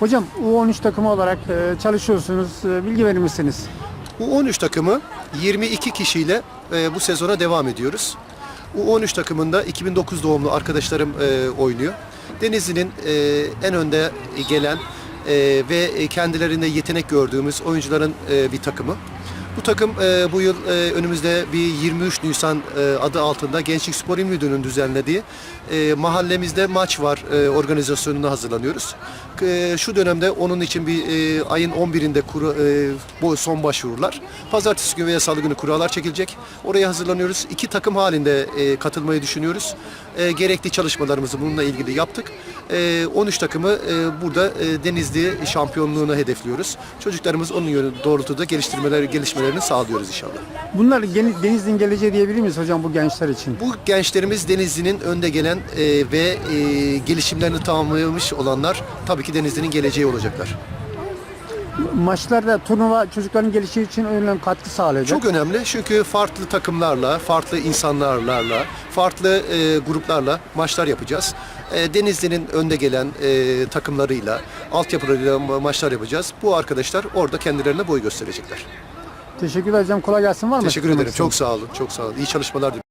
Hocam U13 takımı olarak e, çalışıyorsunuz. E, Bilgi verir misiniz? U13 takımı 22 kişiyle e, bu sezona devam ediyoruz. U13 takımında 2009 doğumlu arkadaşlarım oynuyor. Denizli'nin en önde gelen ve kendilerinde yetenek gördüğümüz oyuncuların bir takımı. Bu takım e, bu yıl e, önümüzde bir 23 Nisan e, adı altında Gençlik Spor İl Müdürlüğü'nün düzenlediği e, mahallemizde maç var e, organizasyonuna hazırlanıyoruz. E, şu dönemde onun için bir e, ayın 11'inde kuru, e, bu son başvurular. Pazartesi günü veya salı günü kurallar çekilecek. Oraya hazırlanıyoruz. İki takım halinde e, katılmayı düşünüyoruz. E, gerekli çalışmalarımızı bununla ilgili yaptık. E, 13 takımı e, burada e, Denizli şampiyonluğunu hedefliyoruz. Çocuklarımız onun yönü doğrultuda geliştirmeleri gelişmelerini sağlıyoruz inşallah. Bunlar Denizli'nin geleceği diyebilir miyiz hocam bu gençler için? Bu gençlerimiz Denizli'nin önde gelen e, ve e, gelişimlerini tamamlamış olanlar tabii ki Denizli'nin geleceği olacaklar. Maçlarda turnuva çocukların gelişi için önemli katkı sağlayacak. Çok önemli çünkü farklı takımlarla, farklı insanlarla, farklı e, gruplarla maçlar yapacağız. E, Denizli'nin önde gelen e, takımlarıyla, altyapılarıyla ma- maçlar yapacağız. Bu arkadaşlar orada kendilerine boy gösterecekler. Teşekkürler hocam. Kolay gelsin. Var mı? Teşekkür ederim. Çok sağ olun. Çok sağ olun. İyi çalışmalar diliyorum.